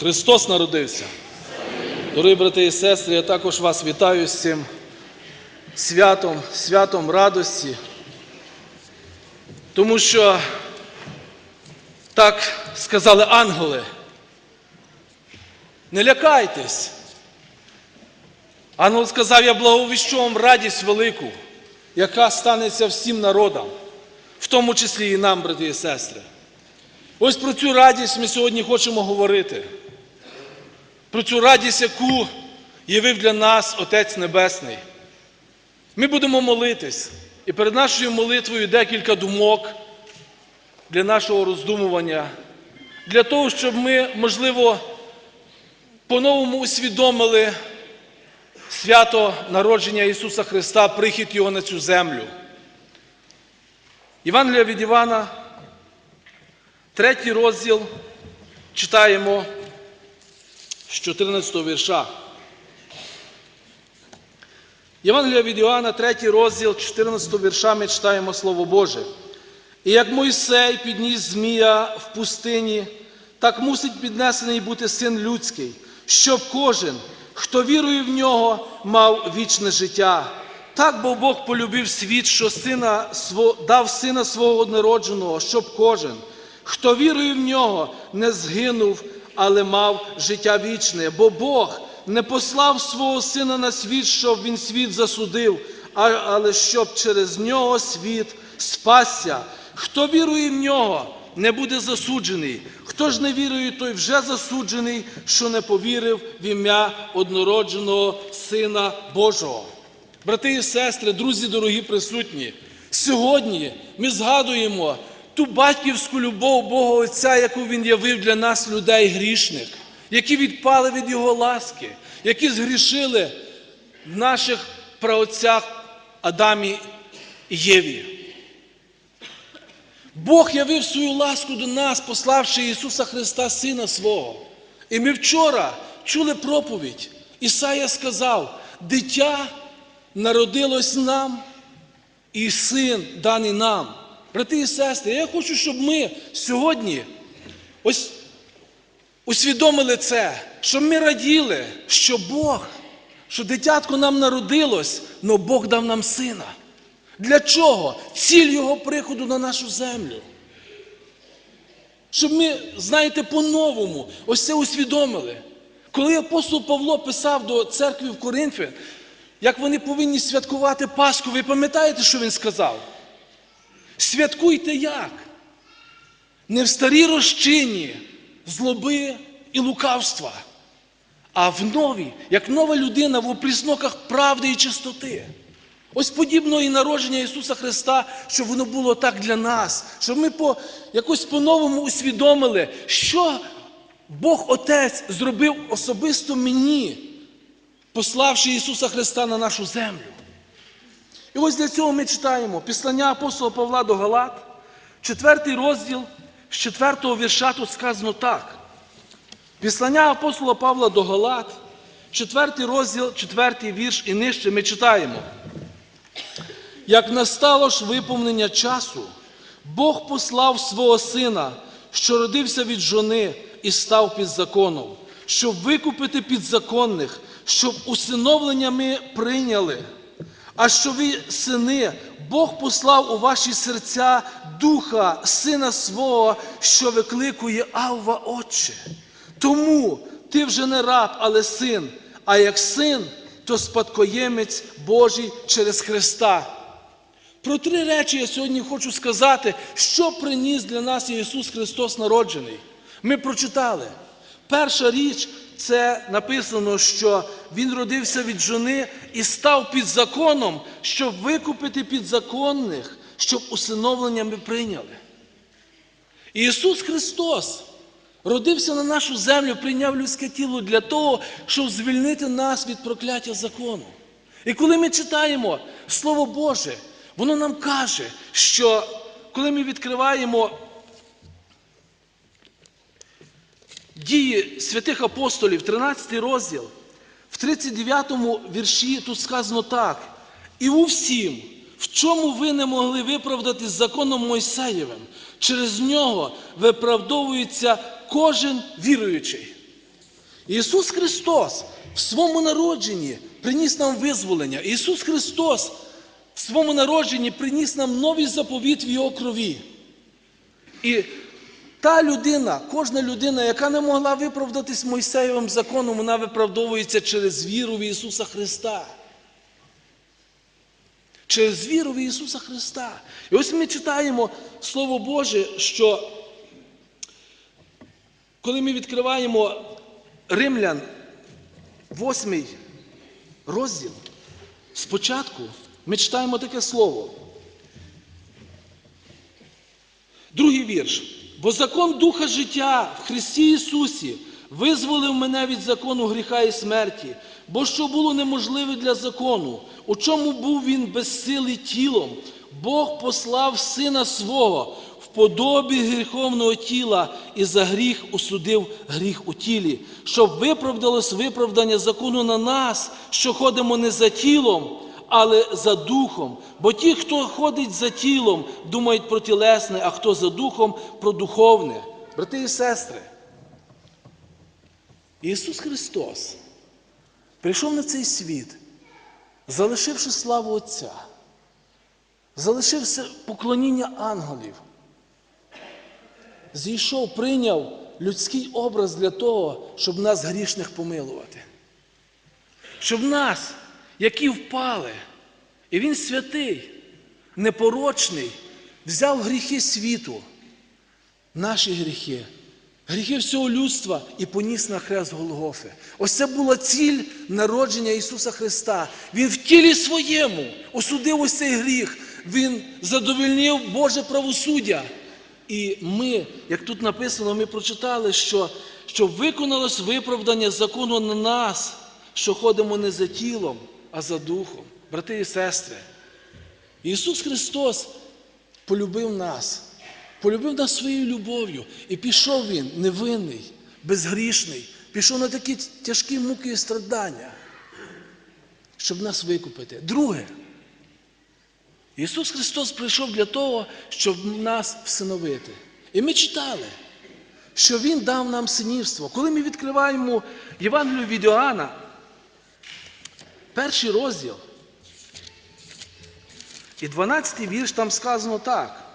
Христос народився. Дорогі брати і сестри, я також вас вітаю з цим святом, святом радості, тому що так сказали ангели. Не лякайтесь. Ангел сказав, я благовіщу вам радість велику, яка станеться всім народам, в тому числі і нам, брати і сестри. Ось про цю радість ми сьогодні хочемо говорити. Про цю радість, яку явив для нас Отець Небесний. Ми будемо молитись. І перед нашою молитвою декілька думок для нашого роздумування, для того, щоб ми, можливо, по-новому усвідомили свято народження Ісуса Христа, прихід Його на цю землю. Євангелія від Івана, третій розділ, читаємо з 14 вірша. Євангелія від Іоанна, 3 розділ, 14 вірша ми читаємо Слово Боже. І як Мойсей підніс Змія в пустині, так мусить піднесений бути син людський, щоб кожен, хто вірує в нього, мав вічне життя. Так бо Бог полюбив світ, що сина, дав сина свого однородженого, щоб кожен, хто вірує в нього, не згинув, але мав життя вічне. Бо Бог не послав свого сина на світ, щоб він світ засудив, але щоб через нього світ спасся. Хто вірує в нього, не буде засуджений. Хто ж не вірує, той вже засуджений, що не повірив в ім'я однородженого Сина Божого. Брати і сестри, друзі, дорогі присутні, сьогодні ми згадуємо ту батьківську любов Бога Отця, яку Він явив для нас, людей грішних, які відпали від Його ласки, які згрішили в наших праотцях Адамі і Єві. Бог явив свою ласку до нас, пославши Ісуса Христа, Сина Свого. І ми вчора чули проповідь. Ісая сказав: дитя народилось нам, і син даний нам. Брати і сестри, я хочу, щоб ми сьогодні ось усвідомили це, щоб ми раділи, що Бог, що дитятко нам народилось, але Бог дав нам сина. Для чого? Ціль Його приходу на нашу землю. Щоб ми, знаєте, по-новому ось це усвідомили. Коли апостол Павло писав до церкви в Коринфі, як вони повинні святкувати Пасху, ви пам'ятаєте, що він сказав? Святкуйте як? Не в старій розчині злоби і лукавства, а в новій, як нова людина в опрісноках правди і чистоти. Ось подібно і народження Ісуса Христа, щоб воно було так для нас, щоб ми по, якось по-новому усвідомили, що Бог Отець зробив особисто мені, пославши Ісуса Христа на нашу землю. І ось для цього ми читаємо післання апостола Павла до Галат, четвертий розділ з четвертого вірша тут сказано так. Післання апостола Павла до Галат, четвертий розділ, четвертий вірш і нижче ми читаємо. Як настало ж виповнення часу, Бог послав свого сина, що родився від жони і став під законом, щоб викупити підзаконних, щоб усиновлення ми прийняли. А що ви, сини, Бог послав у ваші серця духа, сина свого, що викликує Авва Отче. Тому ти вже не раб, але син, а як син, то спадкоємець Божий через Христа. Про три речі я сьогодні хочу сказати, що приніс для нас Ісус Христос народжений. Ми прочитали. Перша річ це написано, що Він родився від жони і став під законом, щоб викупити підзаконних, щоб усиновлення ми прийняли. І Ісус Христос родився на нашу землю, прийняв людське тіло для того, щоб звільнити нас від прокляття закону. І коли ми читаємо Слово Боже, воно нам каже, що коли ми відкриваємо дії святих апостолів, 13 розділ, в 39 вірші тут сказано так. І у всім, в чому ви не могли виправдатись законом Мойсеєвим, через нього виправдовується кожен віруючий. Ісус Христос в своєму народженні приніс нам визволення. Ісус Христос в своєму народженні приніс нам новий заповіт в Його крові. І та людина, кожна людина, яка не могла виправдатись Мойсеєвим законом, вона виправдовується через віру в Ісуса Христа. Через віру в Ісуса Христа. І ось ми читаємо Слово Боже, що коли ми відкриваємо Римлян, 8 розділ, спочатку ми читаємо таке слово. Другий вірш. Бо закон Духа життя в Христі Ісусі визволив мене від закону гріха і смерті, бо що було неможливе для закону, у чому був він безсилий тілом, Бог послав Сина свого в подобі гріховного тіла і за гріх осудив гріх у тілі, щоб виправдалось виправдання закону на нас, що ходимо не за тілом, але за духом. Бо ті, хто ходить за тілом, думають про тілесне, а хто за духом про духовне. Брати і сестри, Ісус Христос прийшов на цей світ, залишивши славу Отця, залишивши поклоніння ангелів, зійшов, прийняв людський образ для того, щоб нас грішних помилувати. Щоб нас, які впали, і Він святий, непорочний, взяв гріхи світу, наші гріхи, гріхи всього людства і поніс на хрест Голгофи. Ось це була ціль народження Ісуса Христа. Він в тілі своєму осудив ось цей гріх. Він задовольнив Боже правосуддя. І ми, як тут написано, ми прочитали, що, що виконалось виправдання закону на нас, що ходимо не за тілом, а за духом. Брати і сестри, Ісус Христос полюбив нас, полюбив нас своєю любов'ю. І пішов Він невинний, безгрішний, пішов на такі тяжкі муки і страдання, щоб нас викупити. Друге, Ісус Христос прийшов для того, щоб нас всиновити. І ми читали, що Він дав нам синівство. Коли ми відкриваємо Євангелію від Іоанна, перший розділ, і 12 вірш там сказано так.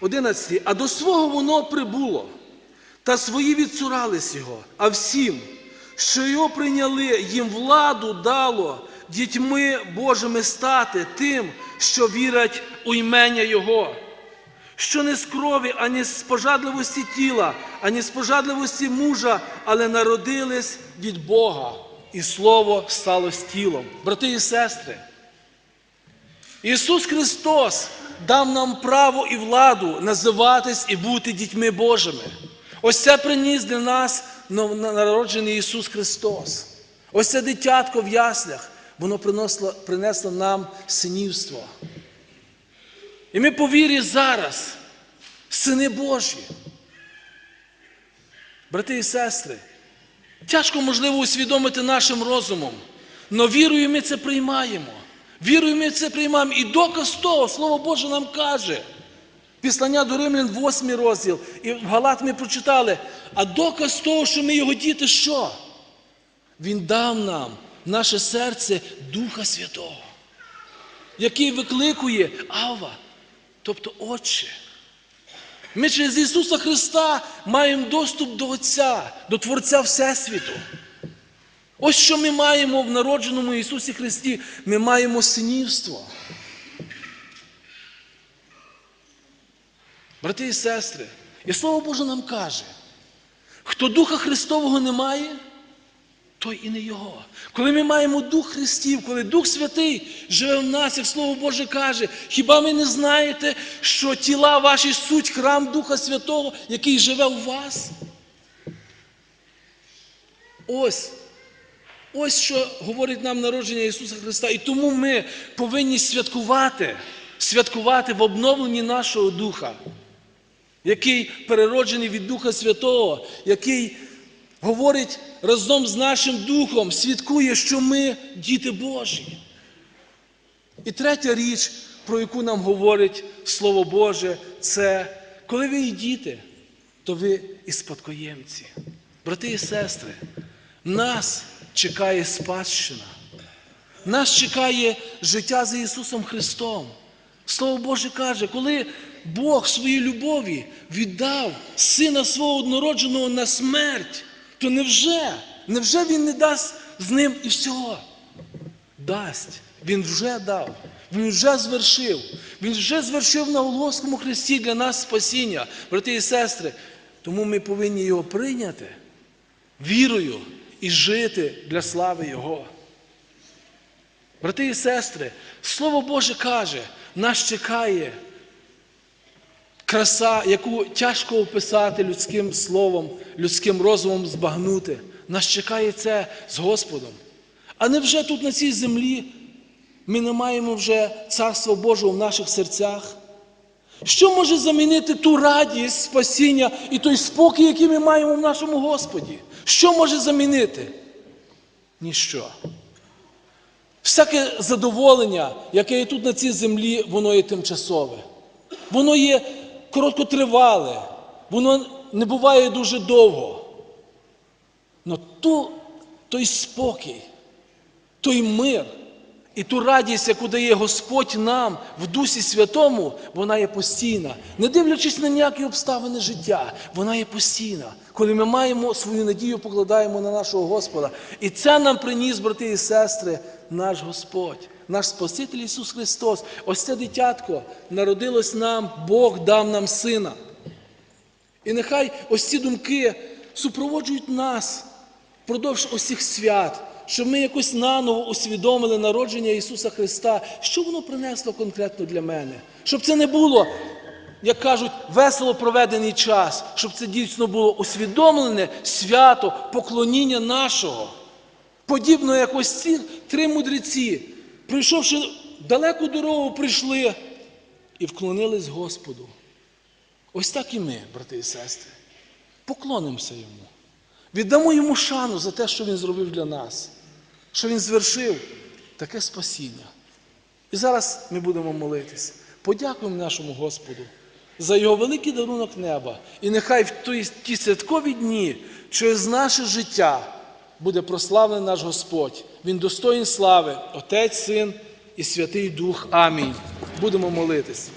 Одинадцятий. А до свого воно прибуло, та свої відцурались його, а всім, що його прийняли, їм владу дало дітьми Божими стати тим, що вірять у імення Його, що не з крові, ані з пожадливості тіла, ані з пожадливості мужа, але народились від Бога, і Слово сталося тілом. Брати і сестри, Ісус Христос дав нам право і владу називатись і бути дітьми Божими. Ось це приніс для нас народжений Ісус Христос. Ось це дитятко в яслях, воно принесло, принесло нам синівство. І ми по вірі зараз, сини Божі. Брати і сестри, тяжко можливо усвідомити нашим розумом, але вірою ми це приймаємо. Вірою ми це приймаємо. І доказ того, Слово Боже нам каже. Післання до Римлян, 8 розділ, і в Галат ми прочитали. А доказ того, що ми його діти, що? Він дав нам наше серце Духа Святого, який викликує Ава, тобто Отче. Ми через Ісуса Христа маємо доступ до Отця, до Творця Всесвіту. Ось що ми маємо в народженому Ісусі Христі. Ми маємо синівство. Брати і сестри, і Слово Боже нам каже, хто Духа Христового не має, той і не Його. Коли ми маємо Дух Христів, коли Дух Святий живе в нас, як Слово Боже каже, хіба ви не знаєте, що тіла ваші суть храм Духа Святого, який живе у вас? Ось. Ось що говорить нам народження Ісуса Христа. І тому ми повинні святкувати, святкувати в обновленні нашого Духа, який перероджений від Духа Святого, який говорить разом з нашим Духом, святкує, що ми діти Божі. І третя річ, про яку нам говорить Слово Боже, це коли ви і діти, то ви і спадкоємці. Брати і сестри, нас чекає спадщина. Нас чекає життя за Ісусом Христом. Слово Боже каже, коли Бог своїй любові віддав Сина свого однородженого на смерть, то невже, невже Він не дасть з ним і всього? Дасть. Він вже дав. Він вже звершив. Він вже звершив на Голгофському хресті для нас спасіння, брати і сестри. Тому ми повинні його прийняти вірою і жити для слави Його. Брати і сестри, Слово Боже каже, нас чекає краса, яку тяжко описати людським словом, людським розумом збагнути. Нас чекає це з Господом. А невже тут на цій землі ми не маємо вже Царства Божого в наших серцях? Що може замінити ту радість, спасіння і той спокій, який ми маємо в нашому Господі? Що може замінити? Ніщо. Всяке задоволення, яке є тут на цій землі, воно є тимчасове. Воно є короткотривале, воно не буває дуже довго. Но ту, той спокій, той мир і ту радість, яку дає Господь нам в Дусі Святому, вона є постійна. Не дивлячись на ніякі обставини життя, вона є постійна. Коли ми маємо свою надію, покладаємо на нашого Господа. І це нам приніс, брати і сестри, наш Господь, наш Спаситель Ісус Христос. Ось це дитятко народилось нам, Бог дав нам сина. І нехай ось ці думки супроводжують нас впродовж усіх свят, щоб ми якось наново усвідомили народження Ісуса Христа, що воно принесло конкретно для мене. Щоб це не було, як кажуть, весело проведений час, щоб це дійсно було усвідомлене свято поклоніння нашого. Подібно як ось ці три мудреці, прийшовши далеку дорогу, прийшли і вклонились Господу. Ось так і ми, брати і сестри, поклонимося йому. Віддамо йому шану за те, що він зробив для нас, що він звершив таке спасіння. І зараз ми будемо молитися. Подякуємо нашому Господу за його великий дарунок неба. І нехай в ті святкові дні через наше життя буде прославлений наш Господь. Він достоїн слави, Отець, Син і Святий Дух. Амінь. Будемо молитись.